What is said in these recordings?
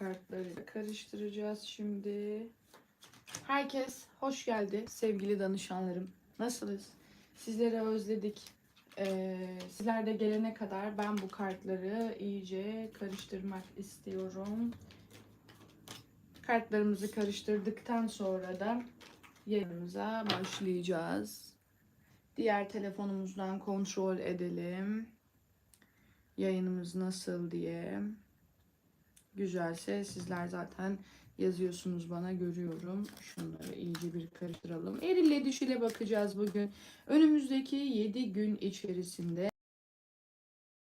kartları karıştıracağız şimdi. Herkes hoş geldi sevgili danışanlarım. Nasılsınız? Sizleri özledik. Ee, sizler de gelene kadar ben bu kartları iyice karıştırmak istiyorum. Kartlarımızı karıştırdıktan sonra da yayınımıza başlayacağız. Diğer telefonumuzdan kontrol edelim. Yayınımız nasıl diye. Güzelse sizler zaten yazıyorsunuz bana görüyorum. Şunları iyice bir karıştıralım. Erille dişile bakacağız bugün. Önümüzdeki 7 gün içerisinde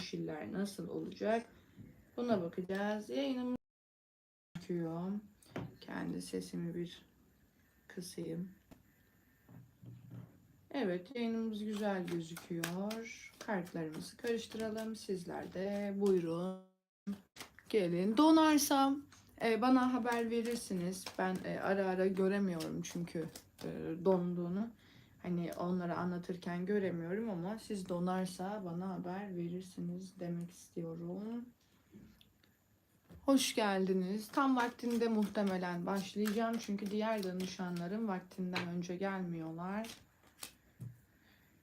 dişiller nasıl olacak? Buna bakacağız. Yayınımız çıkıyor. Kendi sesimi bir kısayım. Evet yayınımız güzel gözüküyor. Kartlarımızı karıştıralım. Sizler de buyurun. Gelin. Donarsam e, bana haber verirsiniz. Ben e, ara ara göremiyorum çünkü e, donduğunu. Hani onları anlatırken göremiyorum ama siz donarsa bana haber verirsiniz demek istiyorum. Hoş geldiniz. Tam vaktinde muhtemelen başlayacağım çünkü diğer danışanlarım vaktinden önce gelmiyorlar.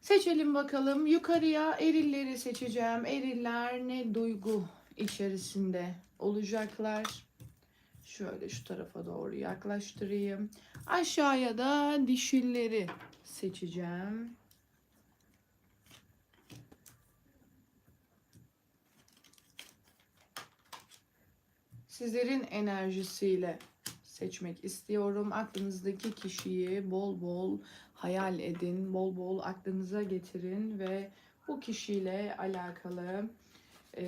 Seçelim bakalım. Yukarıya erilleri seçeceğim. Eriller ne duygu içerisinde olacaklar. Şöyle şu tarafa doğru yaklaştırayım. Aşağıya da dişilleri seçeceğim. Sizlerin enerjisiyle seçmek istiyorum. Aklınızdaki kişiyi bol bol hayal edin, bol bol aklınıza getirin ve bu kişiyle alakalı e,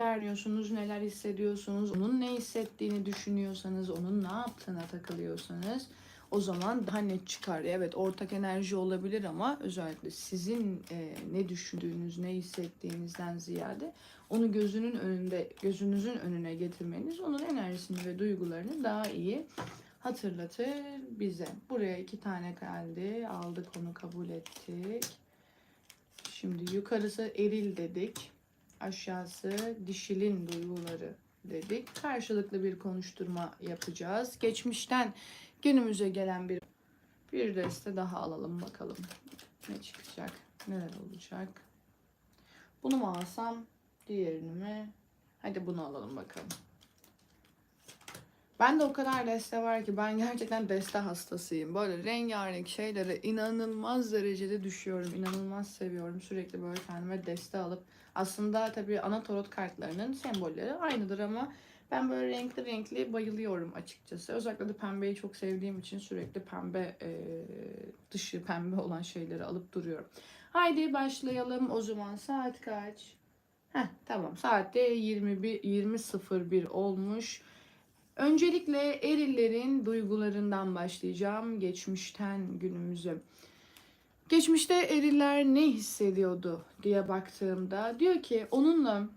neler diyorsunuz, neler hissediyorsunuz, onun ne hissettiğini düşünüyorsanız, onun ne yaptığına takılıyorsanız o zaman daha net çıkar. Evet ortak enerji olabilir ama özellikle sizin e, ne düşündüğünüz, ne hissettiğinizden ziyade onu gözünün önünde, gözünüzün önüne getirmeniz onun enerjisini ve duygularını daha iyi hatırlatır bize. Buraya iki tane geldi. Aldık onu kabul ettik. Şimdi yukarısı eril dedik. Aşağısı dişilin duyguları dedik. Karşılıklı bir konuşturma yapacağız. Geçmişten günümüze gelen bir bir deste daha alalım bakalım. Ne çıkacak? Neler olacak? Bunu mu alsam? Diğerini mi? Hadi bunu alalım bakalım. Ben de o kadar deste var ki ben gerçekten deste hastasıyım. Böyle rengarenk şeylere inanılmaz derecede düşüyorum. İnanılmaz seviyorum. Sürekli böyle kendime deste alıp aslında tabii ana tarot kartlarının sembolleri aynıdır ama ben böyle renkli renkli bayılıyorum açıkçası. Özellikle de pembeyi çok sevdiğim için sürekli pembe e, dışı pembe olan şeyleri alıp duruyorum. Haydi başlayalım. O zaman saat kaç? Heh, tamam saatte 21 20.01 olmuş. Öncelikle erillerin duygularından başlayacağım. Geçmişten günümüze. Geçmişte eriller ne hissediyordu diye baktığımda diyor ki onunla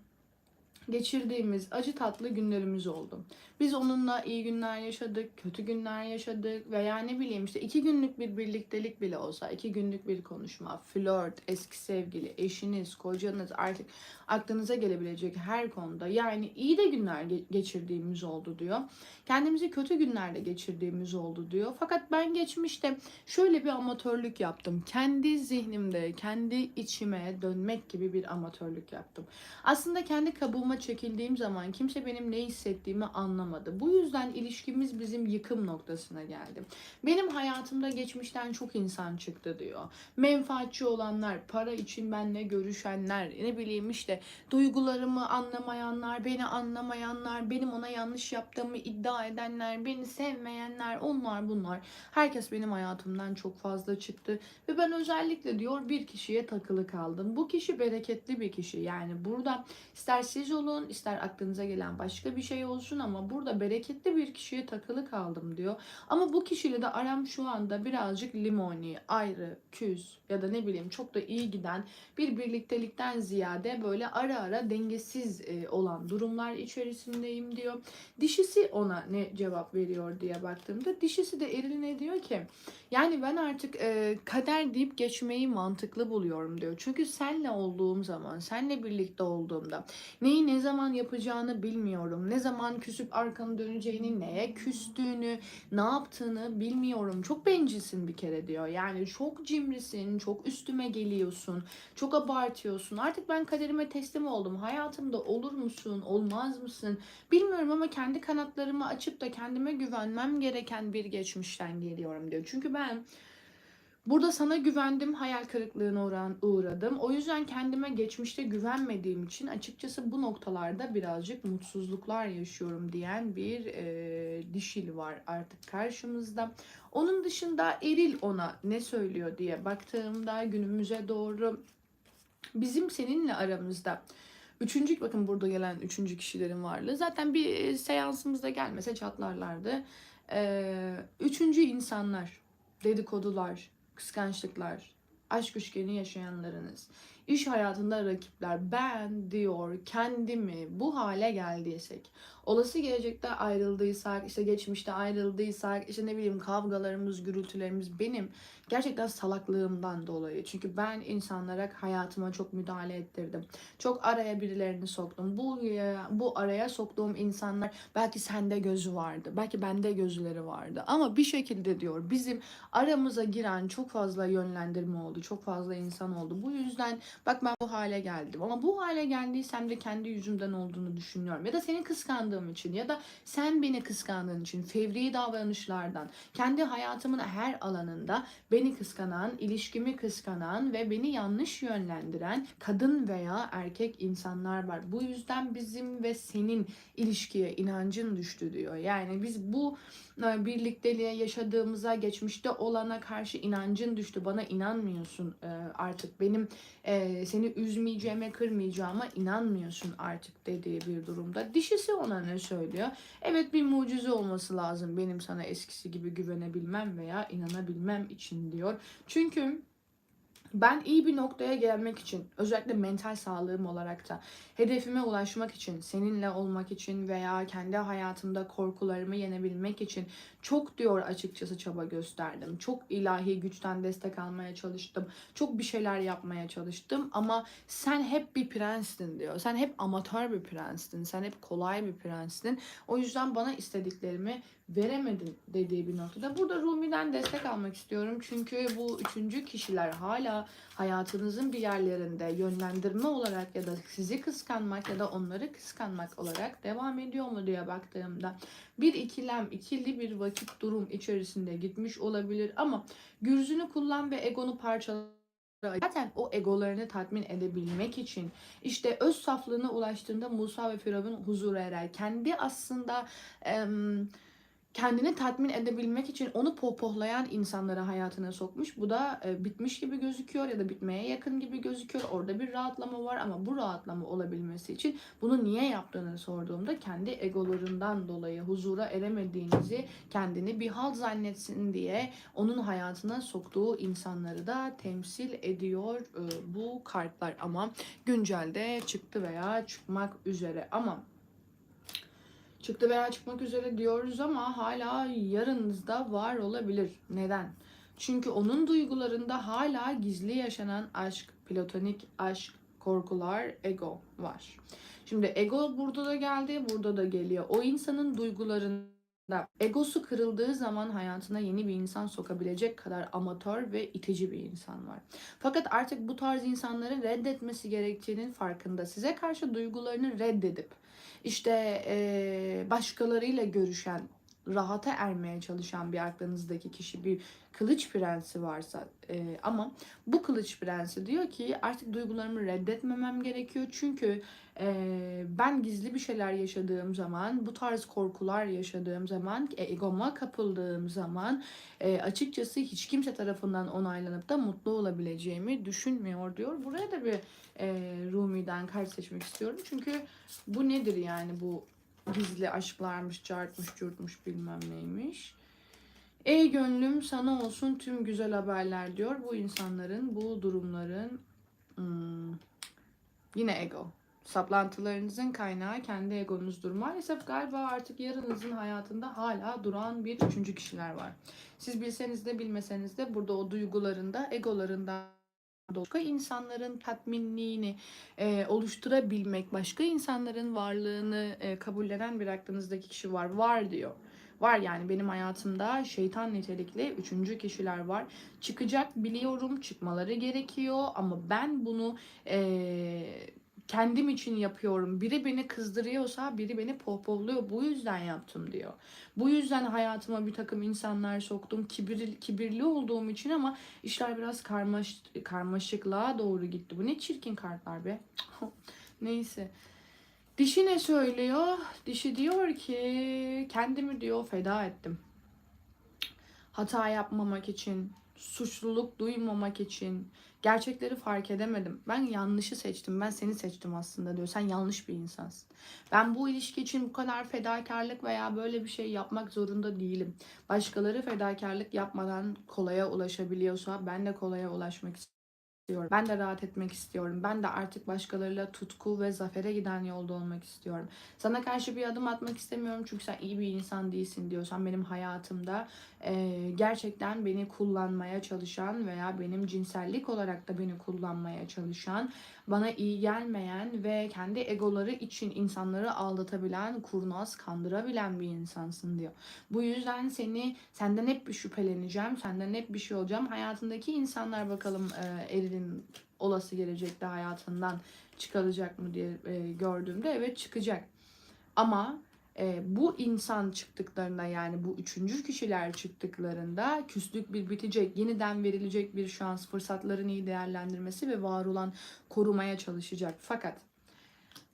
geçirdiğimiz acı tatlı günlerimiz oldu. Biz onunla iyi günler yaşadık, kötü günler yaşadık veya ne bileyim işte iki günlük bir birliktelik bile olsa, iki günlük bir konuşma, flört, eski sevgili, eşiniz, kocanız artık aklınıza gelebilecek her konuda yani iyi de günler geçirdiğimiz oldu diyor. Kendimizi kötü günlerde geçirdiğimiz oldu diyor. Fakat ben geçmişte şöyle bir amatörlük yaptım. Kendi zihnimde, kendi içime dönmek gibi bir amatörlük yaptım. Aslında kendi kabuğuma çekildiğim zaman kimse benim ne hissettiğimi anlamadı. Bu yüzden ilişkimiz bizim yıkım noktasına geldi. Benim hayatımda geçmişten çok insan çıktı diyor. Menfaatçi olanlar, para için benle görüşenler, ne bileyim işte duygularımı anlamayanlar, beni anlamayanlar, benim ona yanlış yaptığımı iddia edenler, beni sevmeyenler, onlar bunlar. Herkes benim hayatımdan çok fazla çıktı ve ben özellikle diyor bir kişiye takılı kaldım. Bu kişi bereketli bir kişi. Yani burada ister siz olun, ister aklınıza gelen başka bir şey olsun ama burada bereketli bir kişiye takılı kaldım diyor. Ama bu kişiyle de aram şu anda birazcık limoni, ayrı, küs ya da ne bileyim çok da iyi giden bir birliktelikten ziyade böyle ara ara dengesiz e, olan durumlar içerisindeyim diyor. Dişisi ona ne cevap veriyor diye baktığımda dişisi de eline diyor ki yani ben artık e, kader deyip geçmeyi mantıklı buluyorum diyor. Çünkü senle olduğum zaman, senle birlikte olduğumda neyin ne zaman yapacağını bilmiyorum. Ne zaman küsüp arkanı döneceğini, neye küstüğünü, ne yaptığını bilmiyorum. Çok bencilsin bir kere diyor. Yani çok cimrisin, çok üstüme geliyorsun, çok abartıyorsun. Artık ben kaderime teslim oldum. Hayatımda olur musun, olmaz mısın bilmiyorum ama kendi kanatlarımı açıp da kendime güvenmem gereken bir geçmişten geliyorum diyor. Çünkü ben Burada sana güvendim, hayal kırıklığına uğradım. O yüzden kendime geçmişte güvenmediğim için açıkçası bu noktalarda birazcık mutsuzluklar yaşıyorum diyen bir e, dişil var artık karşımızda. Onun dışında Eril ona ne söylüyor diye baktığımda günümüze doğru bizim seninle aramızda Üçüncü, bakın burada gelen üçüncü kişilerin varlığı. Zaten bir seansımızda gelmese çatlarlardı. Ee, üçüncü insanlar, dedikodular, kıskançlıklar, aşk üçgeni yaşayanlarınız, iş hayatında rakipler, ben diyor kendimi bu hale geldiysek, olası gelecekte ayrıldıysak, işte geçmişte ayrıldıysak, işte ne bileyim kavgalarımız, gürültülerimiz benim gerçekten salaklığımdan dolayı. Çünkü ben insanlara hayatıma çok müdahale ettirdim. Çok araya birilerini soktum. Bu e, bu araya soktuğum insanlar belki sende gözü vardı. Belki bende gözleri vardı. Ama bir şekilde diyor bizim aramıza giren çok fazla yönlendirme oldu. Çok fazla insan oldu. Bu yüzden bak ben bu hale geldim. Ama bu hale geldiysem de kendi yüzümden olduğunu düşünüyorum. Ya da seni kıskandığım için ya da sen beni kıskandığın için fevri davranışlardan kendi hayatımın her alanında beni kıskanan, ilişkimi kıskanan ve beni yanlış yönlendiren kadın veya erkek insanlar var. Bu yüzden bizim ve senin ilişkiye inancın düştü diyor. Yani biz bu e, birlikteliğe yaşadığımıza, geçmişte olana karşı inancın düştü. Bana inanmıyorsun e, artık. Benim e, seni üzmeyeceğime, kırmayacağıma inanmıyorsun artık dediği bir durumda. Dişisi ona ne söylüyor? Evet bir mucize olması lazım benim sana eskisi gibi güvenebilmem veya inanabilmem için diyor. Çünkü ben iyi bir noktaya gelmek için, özellikle mental sağlığım olarak da hedefime ulaşmak için, seninle olmak için veya kendi hayatımda korkularımı yenebilmek için çok diyor açıkçası çaba gösterdim. Çok ilahi güçten destek almaya çalıştım. Çok bir şeyler yapmaya çalıştım ama sen hep bir prenstin diyor. Sen hep amatör bir prenstin. Sen hep kolay bir prenstin. O yüzden bana istediklerimi veremedin dediği bir noktada. Burada Rumi'den destek almak istiyorum. Çünkü bu üçüncü kişiler hala hayatınızın bir yerlerinde yönlendirme olarak ya da sizi kıskanmak ya da onları kıskanmak olarak devam ediyor mu diye baktığımda bir ikilem, ikili bir vakit durum içerisinde gitmiş olabilir ama gürzünü kullan ve egonu parçala Zaten o egolarını tatmin edebilmek için işte öz saflığına ulaştığında Musa ve Firavun huzura erer. Kendi aslında em, kendini tatmin edebilmek için onu pohpohlayan insanları hayatına sokmuş. Bu da e, bitmiş gibi gözüküyor ya da bitmeye yakın gibi gözüküyor. Orada bir rahatlama var ama bu rahatlama olabilmesi için bunu niye yaptığını sorduğumda kendi egolarından dolayı huzura eremediğinizi kendini bir hal zannetsin diye onun hayatına soktuğu insanları da temsil ediyor e, bu kartlar ama güncelde çıktı veya çıkmak üzere ama çıktı veya çıkmak üzere diyoruz ama hala yarınızda var olabilir. Neden? Çünkü onun duygularında hala gizli yaşanan aşk, platonik aşk, korkular, ego var. Şimdi ego burada da geldi, burada da geliyor. O insanın duygularında egosu kırıldığı zaman hayatına yeni bir insan sokabilecek kadar amatör ve itici bir insan var. Fakat artık bu tarz insanları reddetmesi gerektiğinin farkında. Size karşı duygularını reddedip işte e, başkalarıyla görüşen, rahata ermeye çalışan bir aklınızdaki kişi bir kılıç prensi varsa e, ama bu kılıç prensi diyor ki artık duygularımı reddetmemem gerekiyor çünkü e, ben gizli bir şeyler yaşadığım zaman bu tarz korkular yaşadığım zaman egoma kapıldığım zaman e, açıkçası hiç kimse tarafından onaylanıp da mutlu olabileceğimi düşünmüyor diyor. Buraya da bir e, Rumi'den kart seçmek istiyorum çünkü bu nedir yani bu gizli aşklarmış, cartmış, curtmuş bilmem neymiş. Ey gönlüm sana olsun tüm güzel haberler diyor. Bu insanların, bu durumların hmm, yine ego. Saplantılarınızın kaynağı kendi egonuzdur. Maalesef galiba artık yarınızın hayatında hala duran bir üçüncü kişiler var. Siz bilseniz de bilmeseniz de burada o duygularında, egolarından başka insanların tatminliğini e, oluşturabilmek, başka insanların varlığını e, kabullenen bir aklınızdaki kişi var. Var diyor. Var yani benim hayatımda şeytan nitelikli üçüncü kişiler var. Çıkacak biliyorum, çıkmaları gerekiyor ama ben bunu e, kendim için yapıyorum. Biri beni kızdırıyorsa biri beni pohpohluyor. Bu yüzden yaptım diyor. Bu yüzden hayatıma bir takım insanlar soktum. Kibir, kibirli olduğum için ama işler biraz karmaş, karmaşıklığa doğru gitti. Bu ne çirkin kartlar be. Neyse. Dişi ne söylüyor? Dişi diyor ki kendimi diyor feda ettim. Hata yapmamak için, suçluluk duymamak için, gerçekleri fark edemedim. Ben yanlışı seçtim. Ben seni seçtim aslında diyor. Sen yanlış bir insansın. Ben bu ilişki için bu kadar fedakarlık veya böyle bir şey yapmak zorunda değilim. Başkaları fedakarlık yapmadan kolaya ulaşabiliyorsa ben de kolaya ulaşmak istiyorum. Ben de rahat etmek istiyorum. Ben de artık başkalarıyla tutku ve zafere giden yolda olmak istiyorum. Sana karşı bir adım atmak istemiyorum çünkü sen iyi bir insan değilsin diyorsan benim hayatımda e, gerçekten beni kullanmaya çalışan veya benim cinsellik olarak da beni kullanmaya çalışan, bana iyi gelmeyen ve kendi egoları için insanları aldatabilen, kurnaz, kandırabilen bir insansın diyor. Bu yüzden seni senden hep bir şüpheleneceğim, senden hep bir şey olacağım. Hayatındaki insanlar bakalım e, Eril'in olası gelecekte hayatından çıkaracak mı diye e, gördüğümde evet çıkacak. Ama e, bu insan çıktıklarında yani bu üçüncü kişiler çıktıklarında küslük bir bitecek, yeniden verilecek bir şans, fırsatların iyi değerlendirmesi ve var olan korumaya çalışacak. Fakat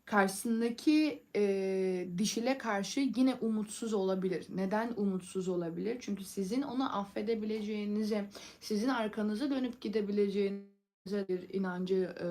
karşısındaki e, dişile karşı yine umutsuz olabilir. Neden umutsuz olabilir? Çünkü sizin onu affedebileceğinize, sizin arkanıza dönüp gidebileceğinize bir inancı e,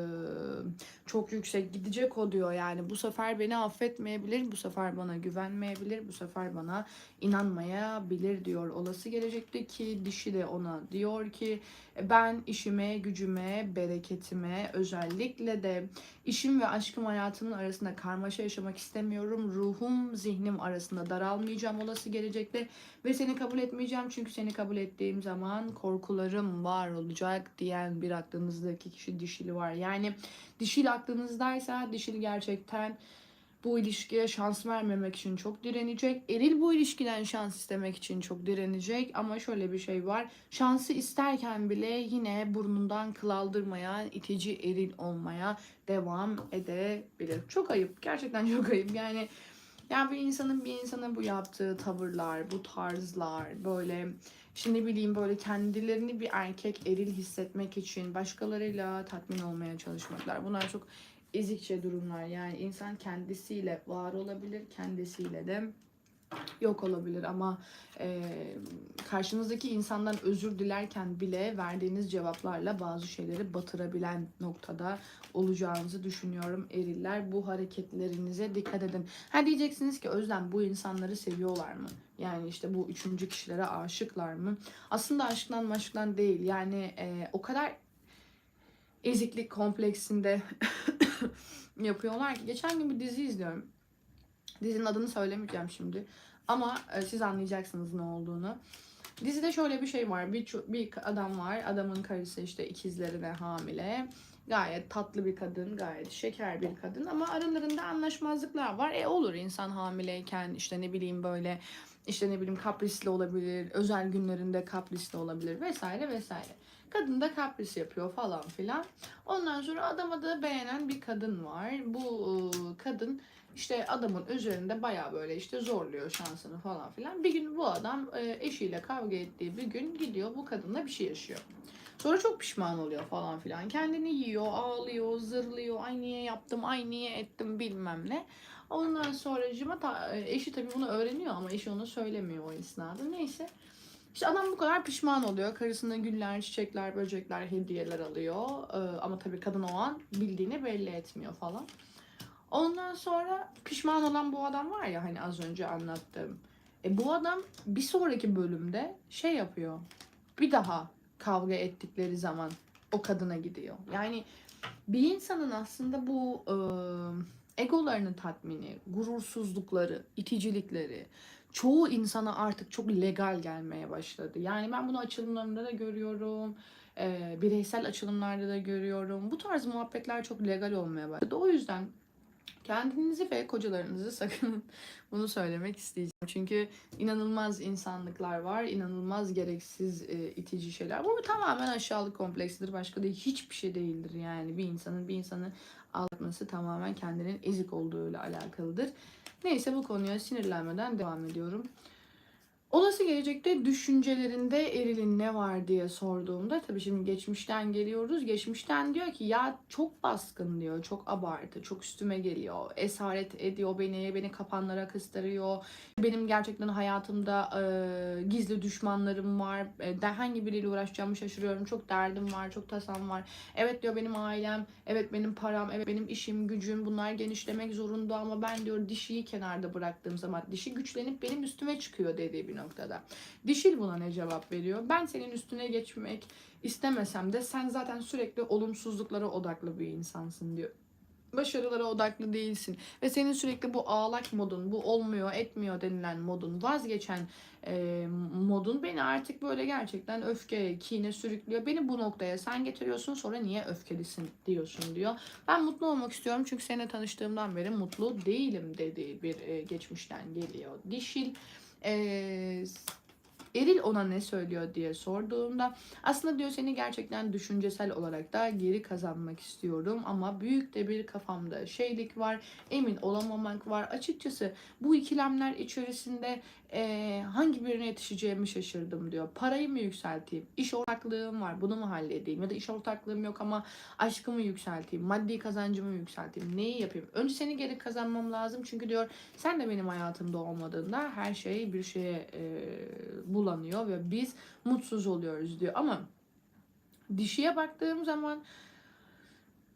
çok yüksek gidecek o diyor. Yani bu sefer beni affetmeyebilir bu sefer bana güvenmeyebilir bu sefer bana inanmayabilir diyor. Olası gelecekte ki dişi de ona diyor ki ben işime gücüme bereketime özellikle de işim ve aşkım hayatımın arasında karmaşa yaşamak istemiyorum. Ruhum zihnim arasında daralmayacağım olası gelecekte ve seni kabul etmeyeceğim. Çünkü seni kabul ettiğim zaman korkularım var olacak diyen bir aklınızdaki kişi dişili var. Yani dişil aklınızdaysa dişil gerçekten bu ilişkiye şans vermemek için çok direnecek. Eril bu ilişkiden şans istemek için çok direnecek ama şöyle bir şey var. Şansı isterken bile yine burnundan kıl aldırmayan itici eril olmaya devam edebilir. Çok ayıp. Gerçekten çok ayıp. Yani yani bir insanın bir insana bu yaptığı tavırlar, bu tarzlar böyle işte ne bileyim böyle kendilerini bir erkek eril hissetmek için başkalarıyla tatmin olmaya çalışmaklar. Bunlar çok ezikçe durumlar. Yani insan kendisiyle var olabilir, kendisiyle de yok olabilir ama e, karşınızdaki insandan özür dilerken bile verdiğiniz cevaplarla bazı şeyleri batırabilen noktada olacağınızı düşünüyorum eriller. Bu hareketlerinize dikkat edin. Ha diyeceksiniz ki Özlem bu insanları seviyorlar mı? Yani işte bu üçüncü kişilere aşıklar mı? Aslında aşktan maşktan değil. Yani e, o kadar eziklik kompleksinde yapıyorlar ki. Geçen gün bir dizi izliyorum. Dizinin adını söylemeyeceğim şimdi. Ama e, siz anlayacaksınız ne olduğunu. Dizide şöyle bir şey var. Bir, bir adam var. Adamın karısı işte ikizlerine hamile. Gayet tatlı bir kadın, gayet şeker bir kadın ama aralarında anlaşmazlıklar var. E olur insan hamileyken işte ne bileyim böyle işte ne bileyim kaprisli olabilir, özel günlerinde kaprisli olabilir vesaire vesaire. Kadın da kapris yapıyor falan filan. Ondan sonra adama da beğenen bir kadın var. Bu kadın işte adamın üzerinde baya böyle işte zorluyor şansını falan filan. Bir gün bu adam eşiyle kavga ettiği bir gün gidiyor bu kadınla bir şey yaşıyor. Sonra çok pişman oluyor falan filan. Kendini yiyor, ağlıyor, zırlıyor. Ay niye yaptım, ay niye ettim bilmem ne. Ondan sonra eşi tabii bunu öğreniyor ama eşi onu söylemiyor o esnada. Neyse. İşte adam bu kadar pişman oluyor. Karısına güller, çiçekler, böcekler, hediyeler alıyor. Ee, ama tabii kadın o an bildiğini belli etmiyor falan. Ondan sonra pişman olan bu adam var ya hani az önce anlattığım. E bu adam bir sonraki bölümde şey yapıyor. Bir daha kavga ettikleri zaman o kadına gidiyor. Yani bir insanın aslında bu e, egolarının tatmini, gurursuzlukları, iticilikleri çoğu insana artık çok legal gelmeye başladı. Yani ben bunu açılımlarında da görüyorum. e, bireysel açılımlarda da görüyorum. Bu tarz muhabbetler çok legal olmaya başladı. O yüzden kendinizi ve kocalarınızı sakının. Bunu söylemek isteyeceğim. Çünkü inanılmaz insanlıklar var, inanılmaz gereksiz e, itici şeyler. Bu tamamen aşağılık kompleksidir. Başka da hiçbir şey değildir yani. Bir insanın bir insanı aldatması tamamen kendinin ezik olduğuyla alakalıdır. Neyse bu konuya sinirlenmeden devam ediyorum. Olası gelecekte düşüncelerinde Eril'in ne var diye sorduğumda tabii şimdi geçmişten geliyoruz. Geçmişten diyor ki ya çok baskın diyor. Çok abartı. Çok üstüme geliyor. Esaret ediyor beni. Beni kapanlara kıstırıyor. Benim gerçekten hayatımda e, gizli düşmanlarım var. E, hangi biriyle uğraşacağımı şaşırıyorum. Çok derdim var. Çok tasam var. Evet diyor benim ailem. Evet benim param. Evet benim işim, gücüm. Bunlar genişlemek zorunda ama ben diyor dişiyi kenarda bıraktığım zaman dişi güçlenip benim üstüme çıkıyor dediği bir noktada. Dişil buna ne cevap veriyor? Ben senin üstüne geçmek istemesem de sen zaten sürekli olumsuzluklara odaklı bir insansın diyor. Başarılara odaklı değilsin. Ve senin sürekli bu ağlak modun, bu olmuyor, etmiyor denilen modun, vazgeçen e, modun beni artık böyle gerçekten öfke, kine sürüklüyor. Beni bu noktaya sen getiriyorsun sonra niye öfkelisin diyorsun diyor. Ben mutlu olmak istiyorum çünkü seninle tanıştığımdan beri mutlu değilim dediği bir e, geçmişten geliyor. Dişil e, Eril ona ne söylüyor diye sorduğumda aslında diyor seni gerçekten düşüncesel olarak da geri kazanmak istiyorum ama büyük de bir kafamda şeylik var emin olamamak var. Açıkçası bu ikilemler içerisinde e, hangi birine yetişeceğimi şaşırdım diyor. Parayı mı yükselteyim? İş ortaklığım var. Bunu mu halledeyim? Ya da iş ortaklığım yok ama aşkımı yükselteyim. Maddi kazancımı yükselteyim. Neyi yapayım? Önce seni geri kazanmam lazım. Çünkü diyor sen de benim hayatımda olmadığında her şey bir şeye e, bulanıyor ve biz mutsuz oluyoruz diyor. Ama dişiye baktığım zaman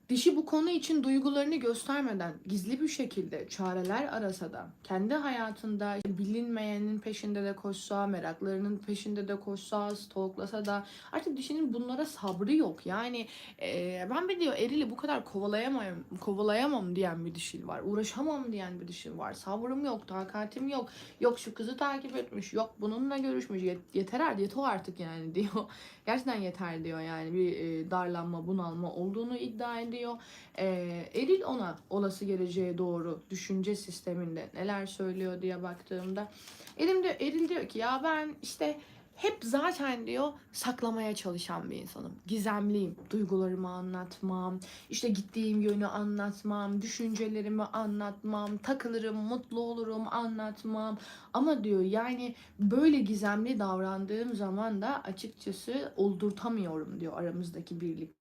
dişi bu konu için duygularını göstermeden gizli bir şekilde çareler arasa da kendi hayatında bilinmeyenin peşinde de koşsa, meraklarının peşinde de koşsa, stalklasa da artık dişinin bunlara sabrı yok. Yani e, ben bir diyor erili bu kadar kovalayamam, kovalayamam diyen bir dişil var. Uğraşamam diyen bir dişil var. Sabrım yok, takatim yok. Yok şu kızı takip etmiş, yok bununla görüşmüş. Yet, yeter artık, yeter artık yani diyor. Gerçekten yeter diyor yani bir e, darlanma, bunalma olduğunu iddia ediyor. E, eril ona olası geleceğe doğru düşünce sisteminde neler söylüyor diye baktığımda Eril diyor, Eril diyor ki ya ben işte hep zaten diyor saklamaya çalışan bir insanım. Gizemliyim. Duygularımı anlatmam, işte gittiğim yönü anlatmam, düşüncelerimi anlatmam, takılırım, mutlu olurum anlatmam. Ama diyor yani böyle gizemli davrandığım zaman da açıkçası oldurtamıyorum diyor aramızdaki birlik.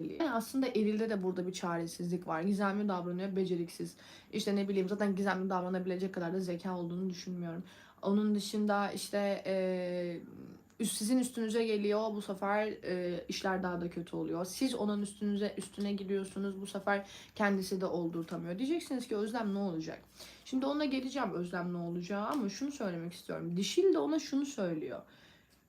Yani aslında erilde de burada bir çaresizlik var. Gizemli davranıyor, beceriksiz. İşte ne bileyim zaten gizemli davranabilecek kadar da zeka olduğunu düşünmüyorum. Onun dışında işte e, üst, sizin üstünüze geliyor bu sefer e, işler daha da kötü oluyor. Siz onun üstünüze üstüne gidiyorsunuz bu sefer kendisi de oldurtamıyor. Diyeceksiniz ki Özlem ne olacak? Şimdi ona geleceğim Özlem ne olacağı ama şunu söylemek istiyorum. Dişil de ona şunu söylüyor.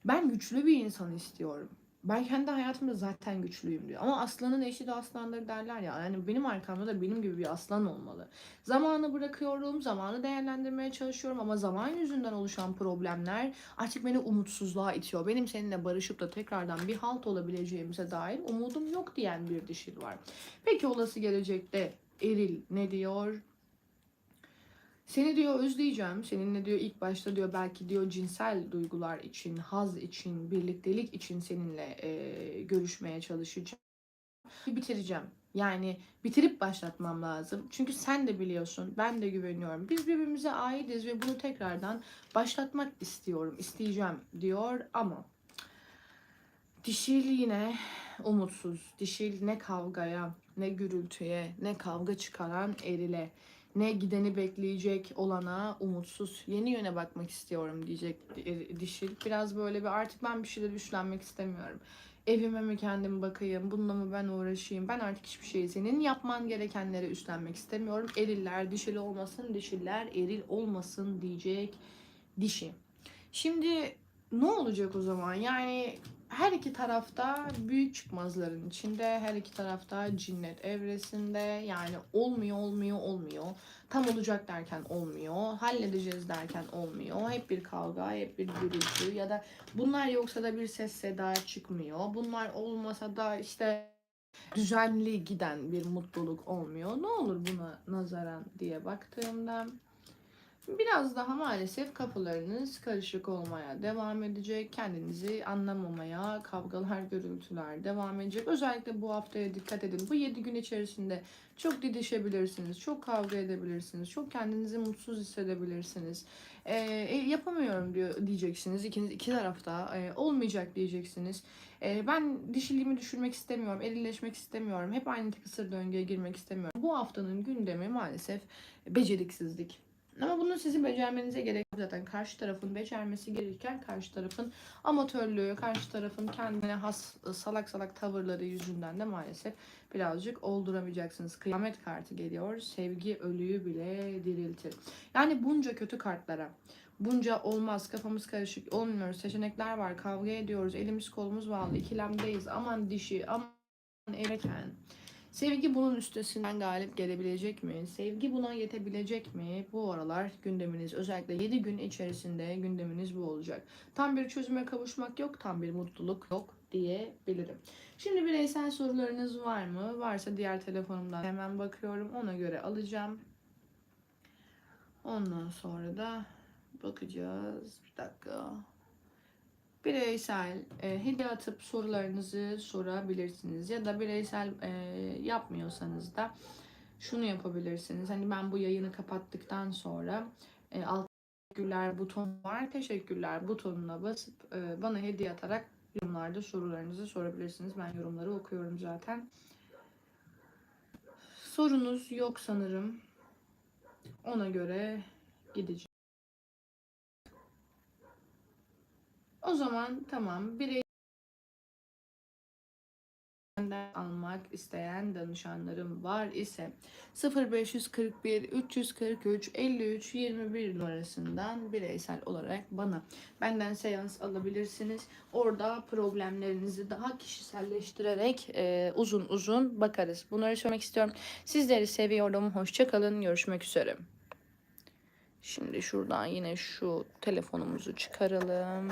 Ben güçlü bir insan istiyorum. Ben kendi hayatımda zaten güçlüyüm diyor. Ama aslanın eşi de aslandır derler ya. Yani benim arkamda da benim gibi bir aslan olmalı. Zamanı bırakıyorum, zamanı değerlendirmeye çalışıyorum ama zaman yüzünden oluşan problemler artık beni umutsuzluğa itiyor. Benim seninle barışıp da tekrardan bir halt olabileceğimize dair umudum yok diyen bir dişil var. Peki olası gelecekte Eril ne diyor? Seni diyor özleyeceğim. Seninle diyor ilk başta diyor belki diyor cinsel duygular için, haz için, birliktelik için seninle e, görüşmeye çalışacağım. Bitireceğim. Yani bitirip başlatmam lazım. Çünkü sen de biliyorsun, ben de güveniyorum. Biz birbirimize aitiz ve bunu tekrardan başlatmak istiyorum, isteyeceğim diyor ama dişil yine umutsuz. Dişil ne kavgaya, ne gürültüye, ne kavga çıkaran erile ne gideni bekleyecek olana umutsuz yeni yöne bakmak istiyorum diyecek dişil. Biraz böyle bir artık ben bir şeyler üstlenmek istemiyorum. Evime mi kendim bakayım, bununla mı ben uğraşayım? Ben artık hiçbir şeyi senin yapman gerekenlere üstlenmek istemiyorum. Eriller dişil olmasın, dişiller eril olmasın diyecek dişi. Şimdi ne olacak o zaman? Yani her iki tarafta büyük çıkmazların içinde, her iki tarafta cinnet evresinde yani olmuyor olmuyor olmuyor. Tam olacak derken olmuyor, halledeceğiz derken olmuyor. Hep bir kavga, hep bir gürültü ya da bunlar yoksa da bir ses seda çıkmıyor. Bunlar olmasa da işte düzenli giden bir mutluluk olmuyor. Ne olur buna nazaran diye baktığımda biraz daha maalesef kapılarınız karışık olmaya devam edecek. Kendinizi anlamamaya, kavgalar, gürültüler devam edecek. Özellikle bu haftaya dikkat edin. Bu 7 gün içerisinde çok didişebilirsiniz, çok kavga edebilirsiniz, çok kendinizi mutsuz hissedebilirsiniz. Ee, e, yapamıyorum diyor diyeceksiniz. İkiniz iki tarafta e, olmayacak diyeceksiniz. Ee, ben dişiliğimi düşürmek istemiyorum, erileşmek istemiyorum. Hep aynı kısır döngüye girmek istemiyorum. Bu haftanın gündemi maalesef beceriksizlik. Ama bunu sizin becermenize gerek yok zaten. Karşı tarafın becermesi gerekirken karşı tarafın amatörlüğü, karşı tarafın kendine has salak salak tavırları yüzünden de maalesef birazcık olduramayacaksınız. Kıyamet kartı geliyor. Sevgi ölüyü bile diriltir. Yani bunca kötü kartlara bunca olmaz kafamız karışık olmuyor seçenekler var kavga ediyoruz elimiz kolumuz bağlı ikilemdeyiz aman dişi aman erken sevgi bunun üstesinden galip gelebilecek mi? Sevgi buna yetebilecek mi? Bu aralar gündeminiz özellikle 7 gün içerisinde gündeminiz bu olacak. Tam bir çözüme kavuşmak yok tam bir mutluluk yok diyebilirim. Şimdi bireysel sorularınız var mı? Varsa diğer telefonumdan hemen bakıyorum ona göre alacağım. Ondan sonra da bakacağız. Bir dakika. Bireysel e, hediye atıp sorularınızı sorabilirsiniz. Ya da bireysel e, yapmıyorsanız da şunu yapabilirsiniz. Hani ben bu yayını kapattıktan sonra e, alt teşekkürler buton var. Teşekkürler butonuna basıp e, bana hediye atarak yorumlarda sorularınızı sorabilirsiniz. Ben yorumları okuyorum zaten. Sorunuz yok sanırım. Ona göre gideceğim. O zaman tamam birey almak isteyen danışanlarım var ise 0541 343 53 21 numarasından bireysel olarak bana benden seans alabilirsiniz. Orada problemlerinizi daha kişiselleştirerek e, uzun uzun bakarız. Bunları söylemek istiyorum. Sizleri seviyorum. Hoşçakalın. Görüşmek üzere. Şimdi şuradan yine şu telefonumuzu çıkaralım.